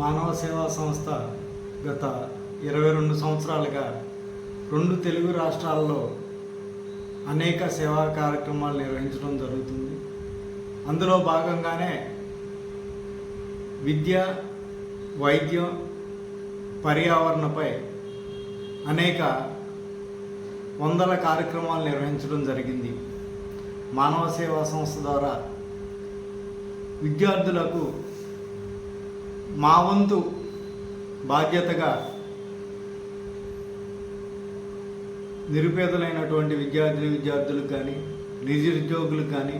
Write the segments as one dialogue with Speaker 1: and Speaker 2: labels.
Speaker 1: మానవ సేవా సంస్థ గత ఇరవై రెండు సంవత్సరాలుగా రెండు తెలుగు రాష్ట్రాల్లో అనేక సేవా కార్యక్రమాలు నిర్వహించడం జరుగుతుంది. అందులో భాగంగానే విద్య వైద్యం పర్యావరణపై అనేక వందల కార్యక్రమాలు నిర్వహించడం జరిగింది. మానవ సేవా సంస్థ ద్వారా విద్యార్థులకు మా వంతు బాధ్యతగా నిరుపేదలైనటువంటి విద్యార్థిని విద్యార్థులకు కానీ నిరుద్యోగులకు కానీ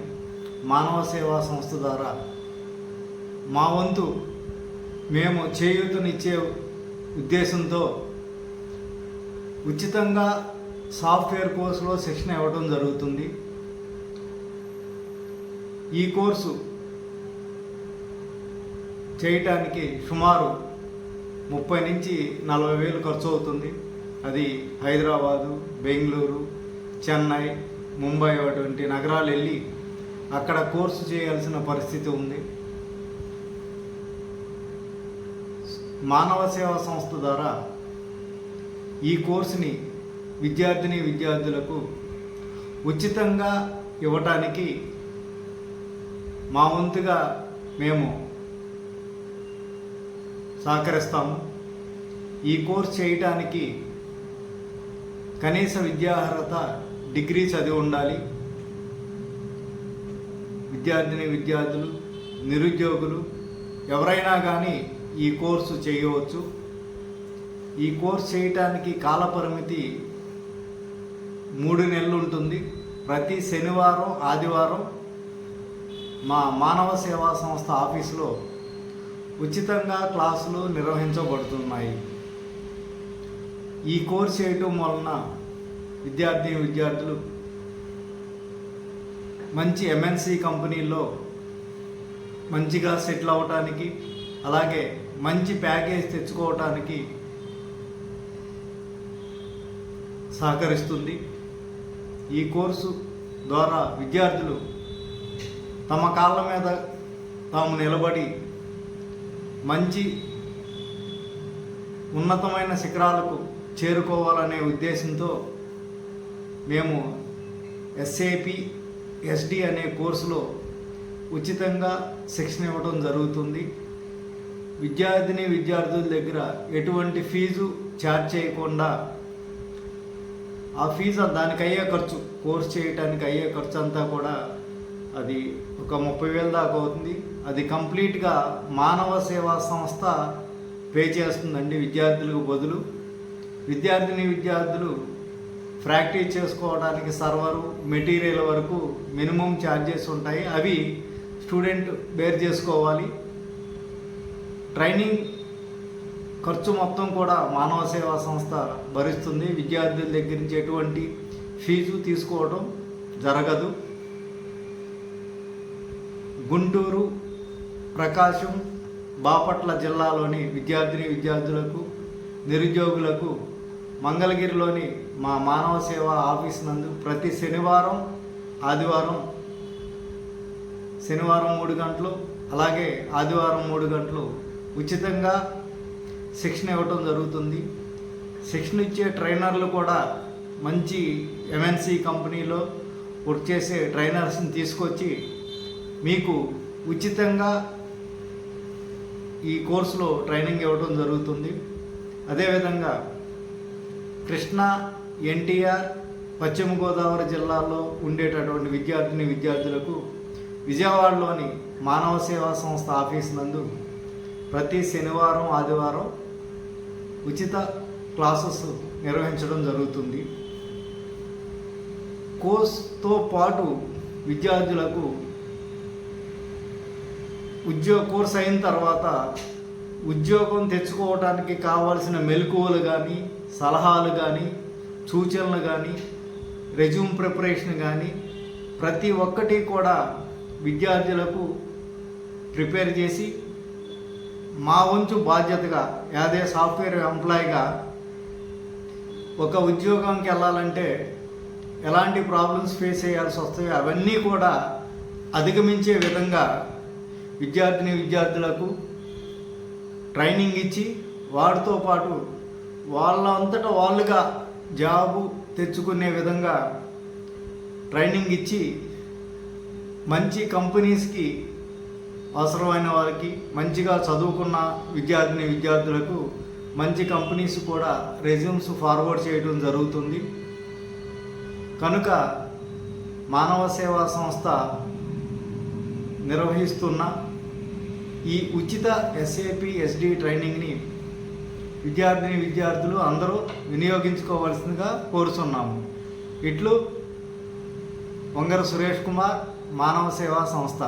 Speaker 1: మానవ సేవా సంస్థ ద్వారా మా వంతు మేము చేయూతనిచ్చే ఉద్దేశంతో ఉచితంగా సాఫ్ట్వేర్ కోర్సులో శిక్షణ ఇవ్వడం జరుగుతుంది. ఈ కోర్సు చేయటానికి సుమారు ముప్పై నుంచి నలభై వేలు ఖర్చు అవుతుంది. అది హైదరాబాదు బెంగళూరు చెన్నై ముంబై అటువంటి నగరాలు వెళ్ళి అక్కడ కోర్సు చేయాల్సిన పరిస్థితి ఉంది. మానవ సేవా సంస్థ ద్వారా ఈ కోర్సుని విద్యార్థిని విద్యార్థులకు ఉచితంగా ఇవ్వటానికి మా వంతుగా మేము సహకరిస్తాము ఈ కోర్స్ చేయటానికి కనీస విద్యార్హత డిగ్రీ చదివి ఉండాలి. విద్యార్థిని విద్యార్థులు నిరుద్యోగులు ఎవరైనా కానీ ఈ కోర్సు చేయవచ్చు. ఈ కోర్స్ చేయటానికి కాలపరిమితి మూడు నెలలు ఉంటుంది. ప్రతి శనివారం ఆదివారం మా మానవ సేవా సంస్థ ఆఫీసులో ఉచితంగా క్లాసులు నిర్వహించబడుతున్నాయి. ఈ కోర్స్ చేయటం వలన విద్యార్థి విద్యార్థులు మంచి ఎంఎన్సి కంపెనీల్లో మంచిగా సెటిల్ అవ్వటానికి అలాగే మంచి ప్యాకేజ్ తెచ్చుకోవటానికి సహకరిస్తుంది. ఈ కోర్సు ద్వారా విద్యార్థులు తమ కాళ్ళ మీద తాము నిలబడి మంచి ఉన్నతమైన శిఖరాలకు చేరుకోవాలనే ఉద్దేశంతో మేము ఎస్ఏపి ఎస్డి అనే కోర్సులో ఉచితంగా శిక్షణ ఇవ్వడం జరుగుతుంది. విద్యార్థిని విద్యార్థుల దగ్గర ఎటువంటి ఫీజు ఛార్జ్ చేయకుండా ఆ ఫీజు దానికి అయ్యే ఖర్చు కోర్స్ చేయడానికి అయ్యే ఖర్చు అంతా కూడా అది ఒక ముప్పై వేల దాకా అవుతుంది. అది కంప్లీట్గా మానవ సేవా సంస్థ పే చేస్తుందండి విద్యార్థులకు బదులు. విద్యార్థిని విద్యార్థులు ప్రాక్టీస్ చేసుకోవడానికి సర్వరు మెటీరియల్ వరకు మినిమం ఛార్జెస్ ఉంటాయి. అవి స్టూడెంట్ బేర్ చేసుకోవాలి. ట్రైనింగ్ ఖర్చు మొత్తం కూడా మానవ సేవా సంస్థ భరిస్తుంది. విద్యార్థుల దగ్గర నుంచి ఎటువంటి ఫీజు తీసుకోవడం జరగదు. గుంటూరు ప్రకాశం బాపట్ల జిల్లాలోని విద్యార్థిని విద్యార్థులకు నిరుద్యోగులకు మంగళగిరిలోని మా మానవ సేవా ఆఫీస్ నందు ప్రతి శనివారం ఆదివారం శనివారం మూడు గంటలు అలాగే ఆదివారం మూడు గంటలు ఉచితంగా శిక్షణ ఇవ్వటం జరుగుతుంది. శిక్షణ ఇచ్చే ట్రైనర్లు కూడా మంచి ఎంఎన్సి కంపెనీలో వర్క్ చేసే ట్రైనర్స్ని తీసుకొచ్చి మీకు ఉచితంగా ఈ కోర్సులో ట్రైనింగ్ ఇవ్వడం జరుగుతుంది. అదేవిధంగా కృష్ణా ఎన్టీఆర్ పశ్చిమ గోదావరి జిల్లాలో ఉండేటటువంటి విద్యార్థిని విద్యార్థులకు విజయవాడలోని మానవ సేవా సంస్థ ఆఫీస్ నందు ప్రతి శనివారం ఆదివారం ఉచిత క్లాసెస్ నిర్వహించడం జరుగుతుంది. కోర్స్తో పాటు విద్యార్థులకు ఉద్యోగ కోర్స్ అయిన తర్వాత ఉద్యోగం తెచ్చుకోవడానికి కావాల్సిన మెలకువలు కానీ సలహాలు కానీ సూచనలు కానీ రెజ్యూమ్ ప్రిపరేషన్ కానీ ప్రతి ఒక్కటి కూడా విద్యార్థులకు ప్రిపేర్ చేసి మా వంతు బాధ్యతగా యాదే సాఫ్ట్వేర్ ఎంప్లాయీగా ఒక ఉద్యోగంకి వెళ్ళాలంటే ఎలాంటి ప్రాబ్లమ్స్ ఫేస్ చేయాల్సి వస్తాయో అవన్నీ కూడా అధిగమించే విధంగా విద్యార్థిని విద్యార్థులకు ట్రైనింగ్ ఇచ్చి వాటితో పాటు వాళ్ళ అంతటా వాళ్ళుగా జాబు తెచ్చుకునే విధంగా ట్రైనింగ్ ఇచ్చి మంచి కంపెనీస్కి అవసరమైన వారికి మంచిగా చదువుకున్న విద్యార్థిని విద్యార్థులకు మంచి కంపెనీస్ కూడా రెజ్యూమ్స్ ఫార్వర్డ్ చేయడం జరుగుతుంది. కనుక మానవ సేవా సంస్థ నిర్వహిస్తున్న ఈ ఉచిత ఎస్ఏపి ఎస్డి ట్రైనింగ్ని విద్యార్థిని విద్యార్థులు అందరూ వినియోగించుకోవాల్సిందిగా కోరుతున్నాము ఇట్లు వంగర సురేష్ కుమార్ మానవ సేవా సంస్థ.